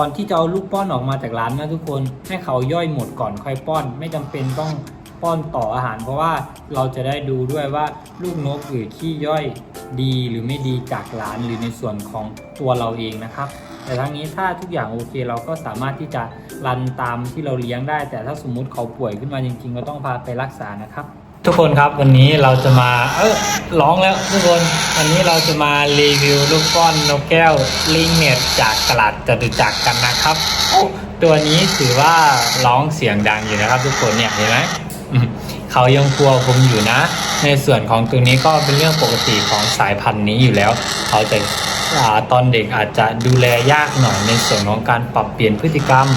ก่อนที่จะเอาลูกป้อนออกมาจากร้านนะทุกคนให้เขาย่อยหมดก่อนค่อยป้อน ไม่จำเป็นต้องป้อนต่ออาหาร เพราะว่าเราจะได้ดูด้วยว่าลูกนกหรือขี้ย่อยดีหรือไม่ดีจากร้านหรือในส่วนของตัวเราเองนะครับ แต่ทั้งนี้ถ้าทุกอย่างโอเคเราก็สามารถที่จะรันตามที่เราเลี้ยงได้ แต่ถ้าสมมุติเขาป่วยขึ้นมาจริงๆ ก็ต้องพาไปรักษานะครับ ทุกคนครับวันนี้เราจะมาเออร้องแล้วทุกคนวันนี้เราจะมารีวิวลูกก้อนนกแก้วลิงเน็ตจากตลาดจตุจักรกันนะครับโอ้ตัวนี้ถือว่าร้องเสียงดังอยู่นะครับ ทุกคนเนี่ยเห็นไหมเขายังกลัวผมอยู่นะ ในส่วนของตัวนี้ก็เป็นเรื่องปกติของสายพันธุ์นี้อยู่แล้ว เขาจะตอนเด็กอาจจะดูแลยากหน่อยในส่วนของการปรับเปลี่ยนพฤติกรรม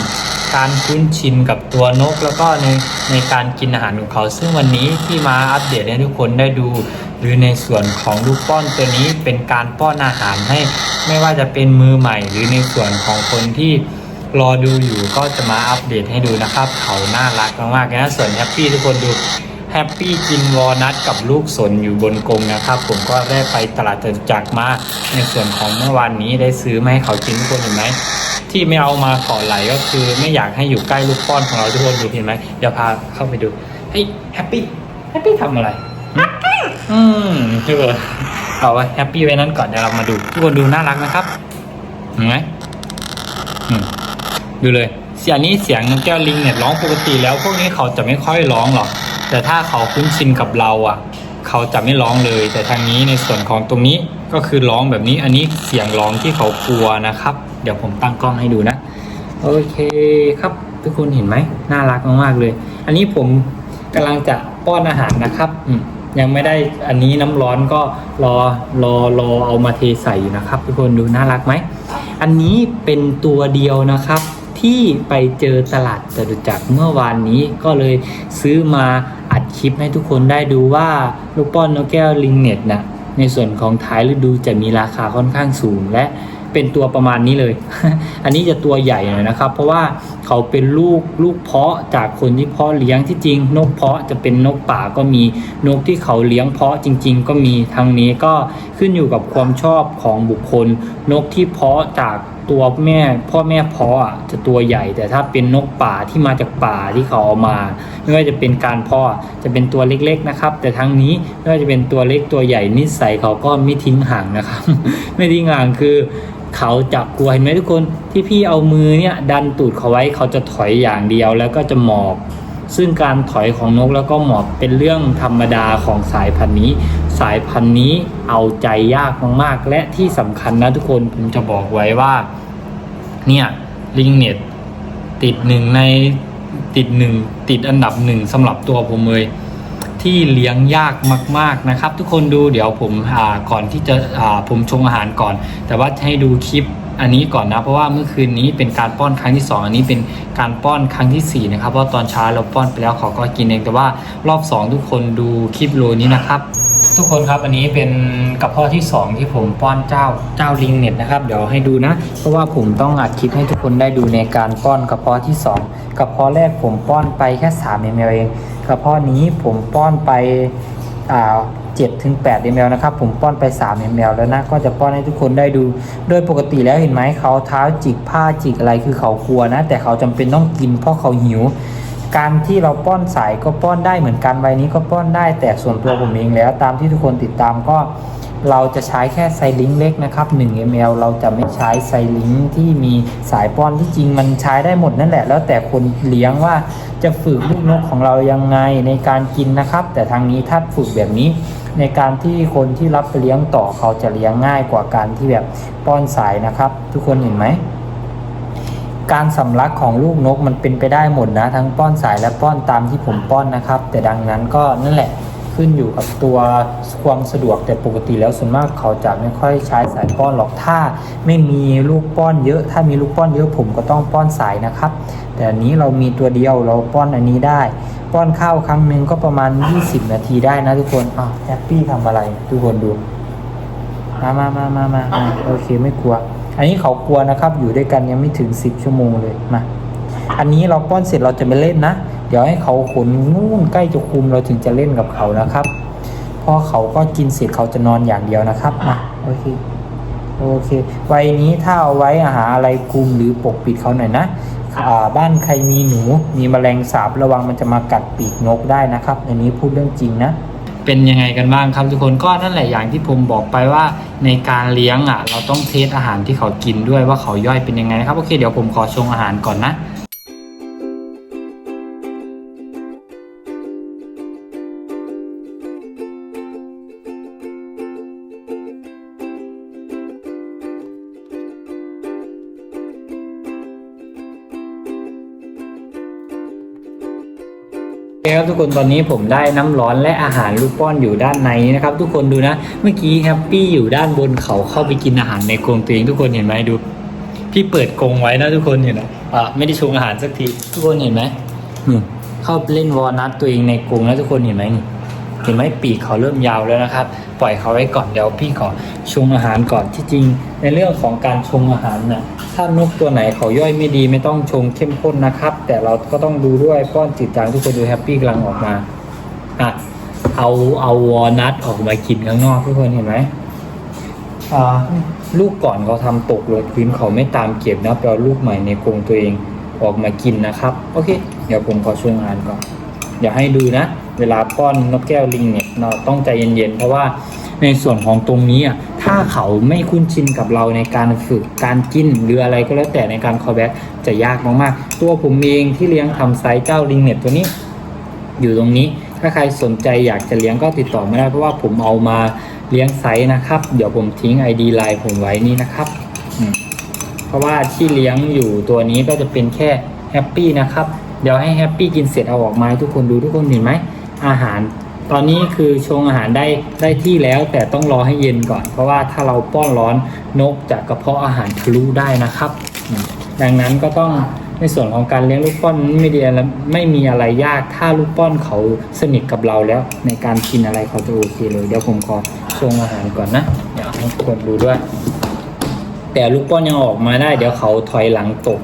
การคุ้นชินกับตัวนก แล้วก็ในในการกินอาหารของเขา ซึ่งวันนี้ที่มาอัปเดตให้ทุกคนได้ดู หรือในส่วนของลูกป้อนตัวนี้เป็นการป้อนอาหารให้ ไม่ว่าจะเป็นมือใหม่ หรือในส่วนของคนที่รอดูอยู่ก็จะมาอัปเดตให้ดูนะครับ เขาน่ารักมากๆเลยนะส่วนแฮปปี้ทุกคนดู แฮปปี้กินวอลนัทกับลูกสนอยู่บนกรงนะครับ ผมก็ได้ไปตลาดจตุจักรมาในส่วนของเมื่อวานนี้ได้ซื้อมาให้เขากินทุกคนเห็นไหมที่ไม่เอามาก่อไหลก็คือไม่อยากให้อยู่ใกล้ลูกป้อนของเราทุกคนดูเห็นไหมเดี๋ยวพาเข้าไปดูเฮ้ยแฮปปี้แฮปปี้ทำอะไรอืมทุกคนเอาไว้แฮปปี้ไว้นั้นก่อนเดี๋ยวเรามาดู ทุกคนดูน่ารักนะครับเห็นไหมอืมดูเลยเสียงนี้เสียงนกแก้วลิงเนี่ยร้องปกติแล้วพวกนี้เขาจะไม่ค่อยร้องหรอก แต่ถ้าเขาคุ้นชินกับเราอะ เขาจะไม่ร้องเลย แต่ทางนี้ในส่วนของตรงนี้ก็คือร้องแบบนี้อันนี้เสียงร้องที่เขากลัวนะครับ เดี๋ยวผมตั้งกล้องให้ดูนะ โอเคครับทุกคนเห็นไหมน่ารักมากๆเลย อันนี้ผมกำลังจะป้อนอาหารนะครับยังไม่ได้อันนี้น้ำร้อนก็รอรอรอเอามาเทใส่อยู่นะครับ ทุกคนดูน่ารักไหมอันนี้เป็นตัวเดียวนะครับที่ไปเจอตลาดจตุจักรเมื่อวานนี้ก็เลยซื้อมา คลิปให้ทุกคนได้ดูว่าลูกป้อนนกแก้วลิงเน็ตนะในส่วนของท้ายฤดูจะมีราคาค่อนข้างสูงและเป็นตัวประมาณนี้เลย อันนี้จะตัวใหญ่หน่อยนะครับ เพราะว่าเขาเป็นลูกลูกเพาะจากคนที่เพาะเลี้ยงที่จริง นกเพาะจะเป็นนกป่าก็มีนกที่เขาเลี้ยงเพาะจริง ๆ ก็มีทางนี้ก็ขึ้นอยู่กับความชอบของบุคคล นกที่เพาะจากตัวแม่พ่อแม่เพาะจะตัวใหญ่ แต่ถ้าเป็นนกป่าที่มาจากป่าที่เขาเอามา ไม่ว่าจะเป็นการเพาะจะเป็นตัวเล็กๆนะครับ แต่ทั้งนี้ไม่ว่าจะเป็นตัวเล็กตัวใหญ่นิสัยเขาก็ไม่ทิ้งห่างนะครับ ไม่ทิ้งห่างคือ เขาจะกลัวเห็นไหมทุกคนที่พี่เอามือเนี่ยดันตูดเขาไว้เขาจะถอยอย่างเดียวแล้วก็จะหมอบ ซึ่งการถอยของนกแล้วก็หมอบเป็นเรื่องธรรมดาของสายพันธุ์นี้ สายพันธุ์นี้เอาใจยากมากๆ และที่สำคัญนะทุกคนผมจะบอกไว้ว่าเนี่ยลิงเน็ตติดหนึ่งในติดหนึ่งติดอันดับหนึ่งสำหรับตัวผมเลย ที่เลี้ยงยากมาก ๆนะครับ ทุกคนดูเดี๋ยวผมอ่าก่อนที่จะอ่าผมชงอาหารก่อน แต่ว่าให้ดูคลิปอันนี้ก่อนนะเพราะว่าเมื่อคืนนี้เป็นการป้อนครั้งที่ 2 อันนี้เป็นการป้อนครั้งทีสี่4นะครับเพราะตอนเช้าเราป้อนไปแล้วเขาก็กินเองแต่ว่ารอบ 2 ทุกคนดูคลิปโลนี้นะครับ ทุกคนครับอันนี้เป็นกระเพาะที่ 2 ที่ผมป้อนเจ้าเจ้าลิงเน็ตนะครับเดี๋ยวให้ดูนะ เพราะว่าผมต้องอัดคลิปให้ทุกคนได้ดูในการป้อนกระเพาะที่ 2 กระเพาะแรกผมป้อนไปแค่3 ml เองกระเพาะนี้ผมป้อนไปอ่า7ถึง8 ml นะครับ ผมป้อนไป 3 ml แล้วนะ ก็จะป้อนให้ทุกคนได้ดู โดยปกติแล้วเห็นไหมเขาเท้าจิกผ้าจิกอะไรคือเขากลัวนะ แต่เขาจำเป็นต้องกินเพราะเขาหิว การที่เราป้อนสายก็ป้อนได้เหมือนกันใบนี้ก็ป้อนได้แต่ส่วนตัวผมเองแล้ว ตามที่ทุกคนติดตามก็เราจะใช้แค่ไซลิงเล็กนะครับ 1 ml เราจะไม่ใช้ไซลิงที่มีสายป้อนที่จริงมันใช้ได้หมดนั่นแหละ แล้วแต่คนเลี้ยงว่าจะฝึกลูกนกของเรายังไงในการกินนะครับ แต่ทางนี้ถ้าฝึกแบบนี้ ในการที่คนที่รับไปเลี้ยงต่อเขาจะเลี้ยงง่ายกว่าการที่แบบป้อนสายนะครับ ทุกคนเห็นไหม การสำลักของลูกนกมันเป็นไปได้หมดนะ ทั้งป้อนสายและป้อนตามที่ผมป้อนนะครับ แต่ดังนั้นก็นั่นแหละขึ้นอยู่กับตัวความสะดวกแต่ปกติแล้วส่วนมากเขาจะไม่ค่อยใช้สายป้อนหรอกถ้า ไม่มีลูกป้อนเยอะ ถ้ามีลูกป้อนเยอะผมก็ต้องป้อนสายนะครับ แต่อันนี้เรามีตัวเดียวเราป้อนอันนี้ได้ ป้อนข้าวครั้งหนึ่งก็ประมาณ 20 นาทีได้นะทุกคนอ้าวแฮปปี้ทำอะไร ทุกคนดูมามามามามามาโอเคไม่กลัว อันนี้เขากลัวนะครับ อยู่ด้วยกันยังไม่ถึง 10 ชั่วโมงเลยมาอันนี้เราป้อนเสร็จเราจะไม่เล่นนะ เดี๋ยวให้เขาขนนู่นใกล้จะคุมเราถึงจะเล่นกับเขานะครับ พอเขาก็กินเสร็จเขาจะนอนอย่างเดียวนะครับมาโอเคโอเคไว้นี้ถ้าเอาไว้อาหารอะไรคุมหรือปกปิดเขาหน่อยนะบ้านใครมีหนูมีแมลงสาบระวังมันจะมากัดปีกนกได้นะครับ อันนี้พูดเรื่องจริงนะ เป็นยังไงกันบ้างครับทุกคนก็นั่นแหละอย่างที่ผมบอกไปว่าในการเลี้ยงอะ เราต้องเทสอาหารที่เขากินด้วยว่าเขาย่อยเป็นยังไงนะครับโอเคเดี๋ยวผมขอชงอาหารก่อนนะ คครับทุกคนตอนนี้ผมได้น้ำร้อนและอาหารลูกป้อนอยู่ด้านในนะครับ ทุกคนดูนะ เมื่อกี้แฮปปี้อยู่ด้านบนเขาเข้าไปกินอาหารในกรงตัวเองทุกคนเห็นไหมดู พี่เปิดกรงไว้นะทุกคนเห็นไหมอ่าไม่ได้ชงอาหารสักทีทุกคนเห็นไหมเข้าเล่นวอลนัทตัวเองในกรงแล้วทุกคนเห็นไหมนี่เห็นไหมปีกเขาเริ่มยาวแล้วนะครับ ปล่อยเขาไว้ก่อนเดี๋ยวพี่ขอชงอาหารก่อนที่จริง ในเรื่องของการชงอาหารน่ะ ถ้านกตัวไหนเขาย่อยไม่ดีไม่ต้องชงเข้มข้นนะครับ แต่เราก็ต้องดูด้วยป้อนจิตจางทุกคนดูแฮปปี้กำลังออกมาอะเอาเอาวอลนัทออกมากินข้างนอกทุกคนเห็นไหมอ่าลูกก่อนเขาทำตกลงพื้นเขาไม่ตามเก็บนะไปเอาลูกใหม่ในกรงตัวเองออกมากินนะครับ โอเค เดี๋ยวผมขอช่วยงานก่อนเดี๋ยวให้ดูนะ เวลาป้อนนกแก้วลิงเนี่ยเราต้องใจเย็นๆ เพราะว่าในส่วนของตรงนี้อะ ถ้าเขาไม่คุ้นชินกับเราในการฝึกการกินหรืออะไรก็แล้วแต่ในการคอแบ็กจะยากมากๆ ตัวผมเองที่เลี้ยงทำไซส์เจ้าลิงเน็ตตัวนี้ อยู่ตรงนี้ ถ้าใครสนใจอยากจะเลี้ยงก็ติดต่อไม่ได้เพราะว่าผมเอามาเลี้ยงไซส์นะครับ เดี๋ยวผมทิ้ง ID ไลน์ผมไว้นี่นะครับ เพราะว่าที่เลี้ยงอยู่ตัวนี้ก็จะเป็นแค่แฮปปี้นะครับ เดี๋ยวให้แฮปปี้กินเสร็จเอาออกมาให้ทุกคนดูทุกคนเห็นไหมอาหาร ตอนนี้คือชงอาหารได้ได้ที่แล้ว แต่ต้องรอให้เย็นก่อน เพราะว่าถ้าเราป้อนร้อนนกจะกระเพาะอาหารทะลุได้นะครับ ดังนั้นก็ต้องในส่วนของการเลี้ยงลูกป้อนไม่ดีอะไรไม่มีอะไรยากถ้าลูกป้อนเขาสนิทกับเราแล้ว ในการกินอะไรเขาจะโอเคเลยเดี๋ยวผมขอชงอาหารก่อนนะเดี๋ยวให้ทุกคนดูด้วย แต่ลูกป้อนยังออกมาได้ เดี๋ยวเขาถอยหลังตก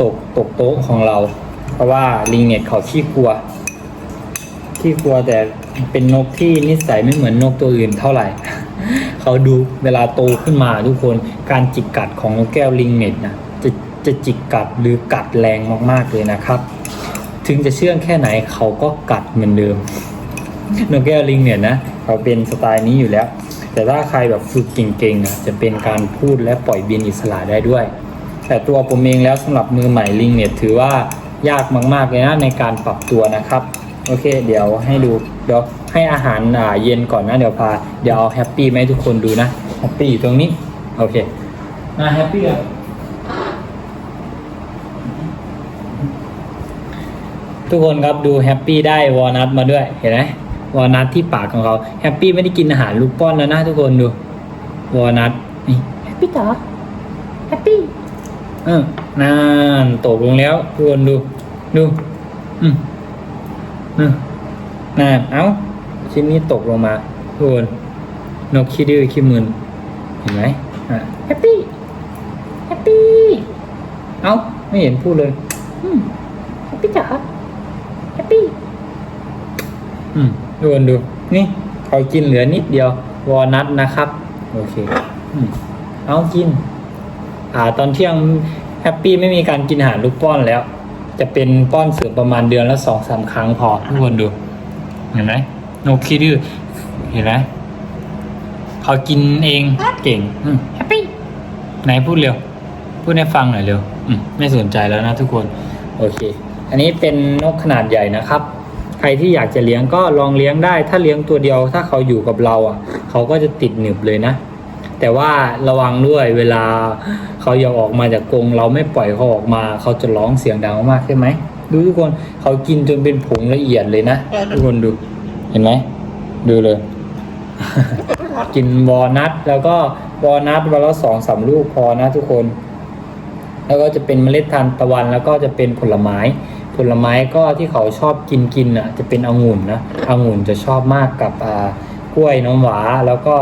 ตกตกโต๊ะของเรา เพราะว่าลิงเน็ตเขาขี้กลัว ขี้กลัวแต่เป็นนกที่นิสัยไม่เหมือนนกตัวอื่นเท่าไหร่ เขาดูเวลาโตขึ้นมาทุกคนการจิกกัดของนกแก้วลิงเน็ตนะจะจะจิกกัดหรือกัดแรงมากๆเลยนะครับ ถึงจะเชื่องแค่ไหนเขาก็กัดเหมือนเดิมนกแก้วลิงเนี่ยนะเขาเป็นสไตล์นี้อยู่แล้ว แต่ถ้าใครแบบฝึกเก่งๆอะจะเป็นการพูดและปล่อยบินอิสระได้ด้วย แต่ตัวผมเองแล้วสำหรับมือใหม่ลิงเนี่ยถือว่ายากมากๆเลยนะในการปรับตัวนะครับ โอเค เดี๋ยวให้ดูเดี๋ยวให้อาหารอ่าเย็นก่อนนะ เดี๋ยวพา เดี๋ยวเอาแฮปปี้มาให้ทุกคนดูนะแฮปปี้อยู่ตรงนี้ โอเคมาแฮปปี้อะทุกคนครับดูแฮปปี้ได้วอลนัทมาด้วยเห็นไหมวอลนัทที่ปากของเขาแฮปปี้ไม่ได้กินอาหารลูกป้อนแล้วนะทุกคนดูวอลนัทนี่แฮปปี้จ๋าแฮปปี้เออนั่นตกลงแล้วทุกคนดูดู อืม อืมน่าเอ้าชิ้นนี้ตกลงมาทุกคนนกขี้ดื้อขี้มึนเห็นไหมอะแฮปปี้แฮปปี้เอ้าไม่เห็นพูดเลยอืมแฮปปี้จ๋าแฮปปี้อืมทุกคนดู นี่เขากินเหลือนิดเดียว วอลนัทนะครับ โอเคอืมเอากิน อ่าตอนเที่ยงแฮปปี้ไม่มีการกินอาหารลูกป้อนแล้ว จะเป็นป้อนเสริมประมาณเดือนละสองสามครั้งพอทุกคนดู เห็นไหมนกขี้ดื้อเห็นไหมเขากินเองเก่งแฮปปี้ไหนพูดเร็ว พูดให้ฟังหน่อยเร็วมไม่สนใจแล้วนะทุกคน โอเค อันนี้เป็นนกขนาดใหญ่นะครับ ใครที่อยากจะเลี้ยงก็ลองเลี้ยงได้ ถ้าเลี้ยงตัวเดียว ถ้าเขาอยู่กับเราอะ เขาก็จะติดหนึบเลยนะ แต่ว่าระวังด้วยเวลาเขาอยากออกมาจากกรงเราไม่ปล่อยเขาออกมาเขาจะร้องเสียงดังมากใช่ไหมดูทุกคนเขากินจนเป็นผงละเอียดเลยนะทุกคนดูเห็นไหมดูเลย กินวอลนัทแล้วก็วอลนัทวันละสองสามลูกพอนะทุกคน แล้วก็จะเป็นเมล็ดทานตะวันแล้วก็จะเป็นผลไม้ ผลไม้ก็ที่เขาชอบกินกินอะ จะเป็นองุ่นนะองุ่นจะชอบมากกับอ่ากล้วยน้ำหวาแล้วก็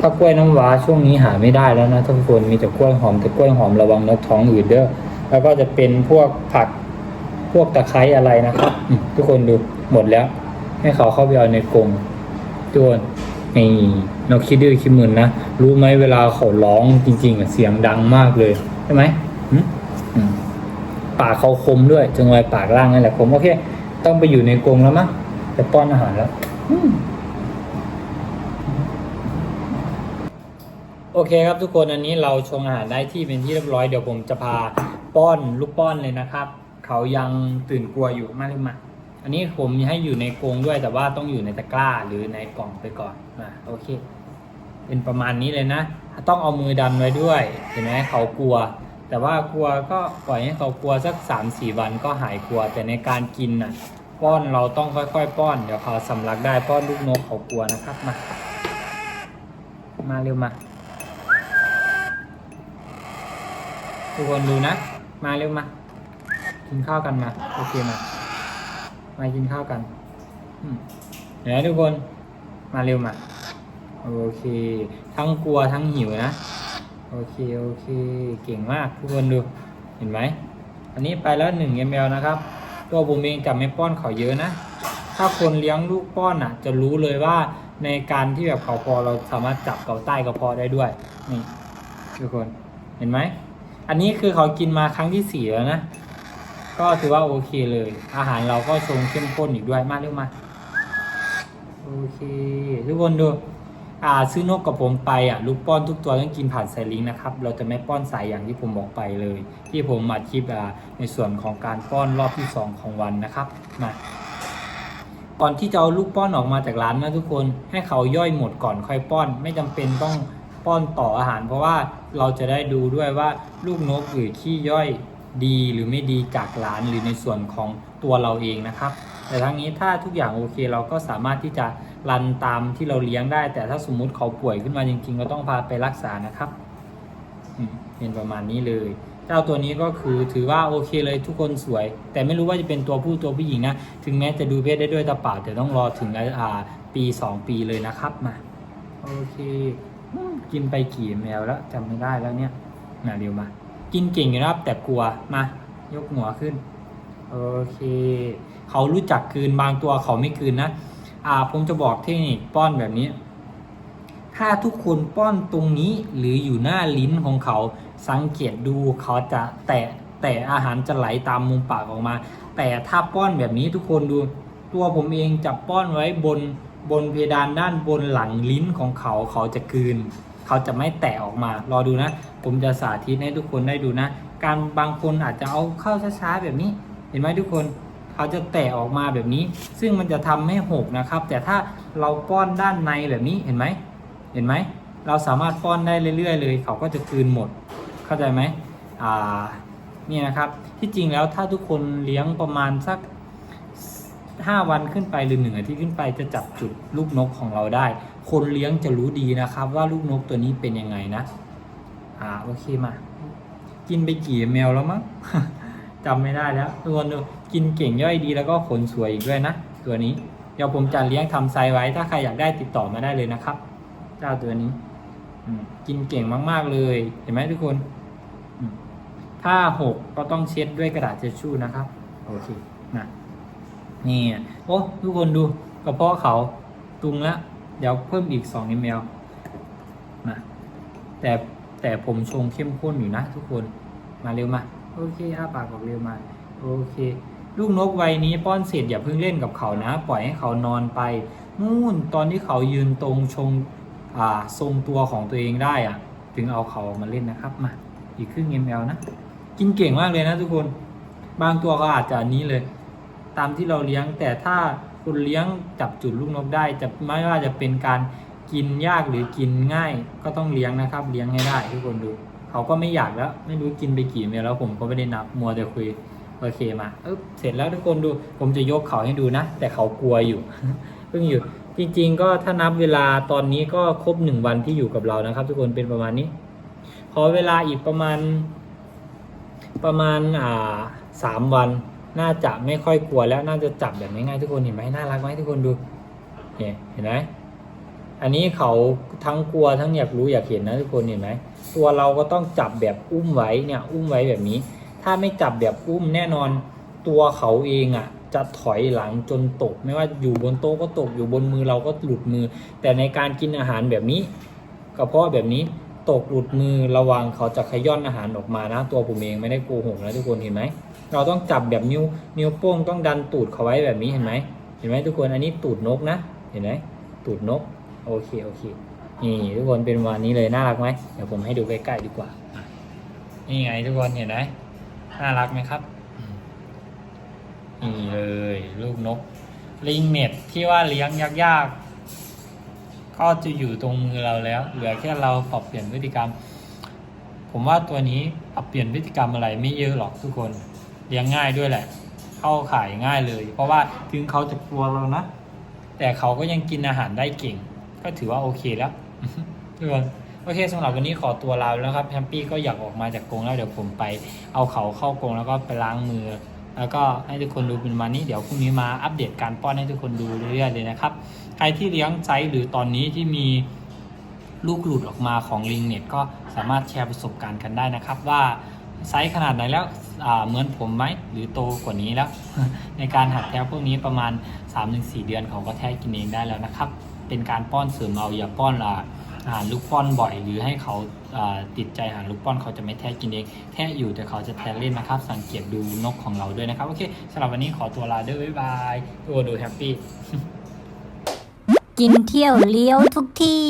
ถ้ากล้วยน้ำหวาช่วงนี้หาไม่ได้แล้วนะทุกคนมีแต่กล้วยหอมแต่กล้วยหอมระวังนกท้องอืดเด้อแล้วก็จะเป็นพวกผักพวกตะไคร้อะไรนะครับทุกคนดูหมดแล้ว ให้เขาเข้าไปเอาในกรงทุกคนนี่นกคิดดื้อคิดมึนนะรู้ไหมเวลาเขาร้องจริง ๆอะเสียงดังมากเลยใช่ไหมปากเขาคมด้วยจังไรปากล่างนั่นแหละผมโอเค ต้องไปอยู่ในกรงแล้วมั้งจะป้อนอาหารแล้วอืม โอเคครับทุกคนอันนี้เราชงอาหารได้ที่เป็นที่เรียบร้อยเดี๋ยวผมจะพาป้อนลูกป้อนเลยนะครับ เขายังตื่นกลัวอยู่มากเลยมาอันนี้ผมให้อยู่ในกรงด้วยแต่ว่าต้องอยู่ในตะกร้าหรือในกล่องไปก่อนอะโอเค เป็นประมาณนี้เลยนะ ต้องเอามือดันไว้ด้วยเห็นไหมเขากลัว แต่ว่ากลัวก็ปล่อยให้เขากลัวสัก3ามสี่วันก็หายกลัว แต่ในการกินน่ะป้อนเราต้องค่อยๆ ป้อนเดี๋ยวเขาสำลักได้ป้อนลูกนกเขากลัวนะครับมามาเร็วมา ทุกคนดูนะ มาเร็วมา กินข้าวกันมา โอเคมา มากินข้าวกันเดี๋ยวทุกคน มาเร็วมา โอเค ทั้งกลัวทั้งหิวนะ โอเค โอเค เก่งมาก ทุกคนดู เห็นไหม อันนี้ไปแล้วหนึ่งมลนะครับ ตัวผมเองจะไม่ป้อนเขาเยอะนะ ถ้าคนเลี้ยงลูกป้อนอะ จะรู้เลยว่าในการที่แบบเขาพอเราสามารถจับเขาใต้กระเพาะได้ด้วย นี่ทุกคน เห็นไหม อันนี้คือเขากินมาครั้งที่สี่แล้วนะ ก็ถือว่าโอเคเลย อาหารเราก็ทรงเข้มข้นอีกด้วยมากเร็วมา โอเค ทุกคนดู อ่าซื้อนกกับผมไปอะลูกป้อนทุกตัวต้องกินผ่านสายลิงนะครับ เราจะไม่ป้อนสายอย่างที่ผมบอกไปเลย ที่ผมมาคลิปอ่าในส่วนของการป้อนรอบที่2ของวันนะครับ มาก่อนที่จะเอาลูกป้อนออกมาจากร้านนะทุกคน ให้เขาย่อยหมดก่อนค่อยป้อน ไม่จำเป็นต้อง ป้อนต่ออาหาร เพราะว่าเราจะได้ดูด้วยว่าลูกนกหรือขี้ย่อยดีหรือไม่ดีจากร้านหรือในส่วนของตัวเราเองนะครับ แต่ทั้งนี้ถ้าทุกอย่างโอเคเราก็สามารถที่จะรันตามที่เราเลี้ยงได้ แต่ถ้าสมมุติเขาป่วยขึ้นมาจริงๆ ก็ต้องพาไปรักษานะครับเป็นประมาณนี้เลย เจ้าตัวนี้ก็คือถือว่าโอเคเลยทุกคนสวย แต่ไม่รู้ว่าจะเป็นตัวผู้ตัวผู้หญิงนะ ถึงแม้จะดูเพศได้ด้วยตาเปล่าแต่ต้องรอถึงอ่าปี 2 ปีเลยนะครับมาโอเค กินไปกี่แมวแล้วจำไม่ได้แล้วเนี่ยมาเดียวมา กินเก่งอยู่นะครับ แต่กลัวมายกหัวขึ้น โอเค เขารู้จักกลืนบางตัวเขาไม่กลืนนะอ่าผมจะบอกเทคนิคป้อนแบบนี้ ถ้าทุกคนป้อนตรงนี้หรืออยู่หน้าลิ้นของเขาสังเกตดูเขาจะแตะแต่อาหารจะไหลตามมุมปากออกมา แต่ถ้าป้อนแบบนี้ทุกคนดู ตัวผมเองจะป้อนไว้บน บนเพดานด้านบนหลังลิ้นของเขาเขาจะกลืน เขาจะไม่แตะออกมา รอดูนะ ผมจะสาธิตให้ทุกคนได้ดูนะ การบางคนอาจจะเอาเข้าช้าๆแบบนี้ เห็นไหมทุกคนเขาจะแตะออกมาแบบนี้ ซึ่งมันจะทำให้หกนะครับ แต่ถ้าเราป้อนด้านในแบบนี้เห็นไหมเห็นไหมเราสามารถป้อนได้เรื่อยๆ เลย เขาก็จะกลืนหมด เข้าใจไหมอ่านี่นะครับที่จริงแล้วถ้าทุกคนเลี้ยงประมาณสัก 5 วันขึ้นไปหรือหนึ่งอาทิตย์ขึ้นไปจะจับจุดลูกนกของเราได้ คนเลี้ยงจะรู้ดีนะครับ ว่าลูกนกตัวนี้เป็นยังไงนะ อ่าโอเคมา กินไปกี่แมวแล้วมั้งจำไม่ได้แล้วทุกคนดูกินเก่งย่อยดีแล้วก็ขนสวยอีกด้วยนะ ตัวนี้เดี๋ยวผมจะเลี้ยงทำไซไว้ ถ้าใครอยากได้ติดต่อมาได้เลยนะครับ เจ้าตัวนี้กินเก่งมาก ๆ เลย เห็นไหมทุกคน ถ้าหกก็ต้องเช็ดด้วยกระดาษเช็ดชู่นะครับ โอเค นี่ โอ้ทุกคนดูกระเพาะเขาตุงแล้ว เดี๋ยวเพิ่มอีกสองมลนะแต่แต่ผมชงเข้มข้นอยู่นะทุกคนมาเร็วมา โอเคอ้าปากบอกเร็วมา โอเค ลูกนกวัยนี้ป้อนเสร็จอย่าเพิ่งเล่นกับเขานะ ปล่อยให้เขานอนไปนู่นตอนที่เขายืนตรงชงอ่าทรงตัวของตัวเองได้อะถึงเอาเขามาเล่นนะครับมาอีกครึ่ง ml นะ กินเก่งมากเลยนะทุกคน บางตัวก็อาจจะอันนี้เลย ตามที่เราเลี้ยง แต่ถ้าคุณเลี้ยงจับจุดลูกนกได้ จะไม่ว่าจะเป็นการกินยากหรือกินง่าย ก็ต้องเลี้ยงนะครับ เลี้ยงให้ได้ทุกคนดูเขาก็ไม่อยากแล้ว ไม่รู้กินไปกี่เมลแล้วผมก็ไม่ได้นับมัวแต่คุยโอเคมาเอ๊บเสร็จแล้วทุกคนดู ผมจะยกเขาให้ดูนะ แต่เขากลัวอยู่เพิ่งอยู่จริง ๆ ก็ถ้านับเวลาตอนนี้ก็ครบหนึ่งวันที่อยู่กับเรานะครับ ทุกคนเป็นประมาณนี้ ขอเวลาอีกประมาณประมาณอ่าสามวัน น่าจะไม่ค่อยกลัวแล้วน่าจะจับแบบง่ายๆทุกคนเห็นไหมน่ารักไหมทุกคนดูเนี่ยเห็นไหมอันนี้เขาทั้งกลัวทั้งอยากรู้อยากเห็นนะทุกคนเห็นไหมตัวเราก็ต้องจับแบบอุ้มไว้เนี่ยอุ้มไว้แบบนี้ ถ้าไม่จับแบบอุ้มแน่นอนตัวเขาเองอะ่ะจะถอยหลังจนตก ไม่ว่าอยู่บนโต๊ะก็ตกอยู่บนมือเราก็หลุดมือ แต่ในการกินอาหารแบบนี้กระเพาะแบบนี้ตกหลุดมือระวังเขาจะขย้อนอาหารออกมานะ ตัวผมเองไม่ได้โกหกนะทุกคนเห็นไหม เราต้องจับแบบนิ้วนิ้วโป้งต้องดันตูดเขาไว้แบบนี้เห็นไหมเห็นไหมทุกคนอันนี้ตูดนกนะ เห็นไหมตูดนกโอเคโอเคนี่ทุกคนเป็นวันนี้เลยน่ารักไหมเดี๋ยวผมให้ดูใกล้ๆดีกว่านี่ไงทุกคนเห็นไหมน่ารักไหมครับนี่เลยลูกนก ลิงเน็ตที่ว่าเลี้ยงยากๆก็จะอยู่ตรงมือเราแล้ว เหลือแค่เราปรับเปลี่ยนพฤติกรรม ผมว่าตัวนี้ปรับเปลี่ยนพฤติกรรมอะไรไม่เยอะหรอกทุกคน เลี้ยงง่ายด้วยแหละ เข้าขายง่ายเลย เพราะว่าถึงเขาจะกลัวเรานะ แต่เขาก็ยังกินอาหารได้เก่ง ก็ถือว่าโอเคแล้วทุกคนโอเคสำหรับวันนี้ขอตัวลาแล้วครับแฮมปี้ก็อยากออกมาจากกรงแล้วเดี๋ยวผมไปเอาเขาเข้ากรงแล้วก็ไปล้างมือ แล้วก็ให้ทุกคนดูเป็นวันนี้เดี๋ยวพรุ่งนี้มาอัปเดตการป้อนให้ทุกคนดูเรื่อยๆเลยนะครับใครที่เลี้ยงไซส์หรือตอนนี้ที่มีลูกหลุดออกมาของลิงเน็ตก็สามารถแชร์ประสบการณ์กันได้นะครับว่า ไซส์ขนาดไหนแล้วเหมือนผมไหมหรือโตกว่านี้แล้ว ในการหัดแท้พวกนี้ประมาณ 3-4 เดือนเขาก็แท้กินเองได้แล้วนะครับ เป็นการป้อนเสริมเอาอย่าป้อนอ่าอาหารลูกป้อนบ่อย หรือให้เขาอ่าติดใจอาหารลูกป้อนเขาจะไม่แท้กินเองแท้อยู่แต่เขาจะแท้เล่นนะครับ สังเกตดูนกของเราด้วยนะครับ โอเคสำหรับวันนี้ขอตัวลาด้วยบ๊ายบายตัวดูแฮปปี้กินเที่ยวเลี้ยวทุกที่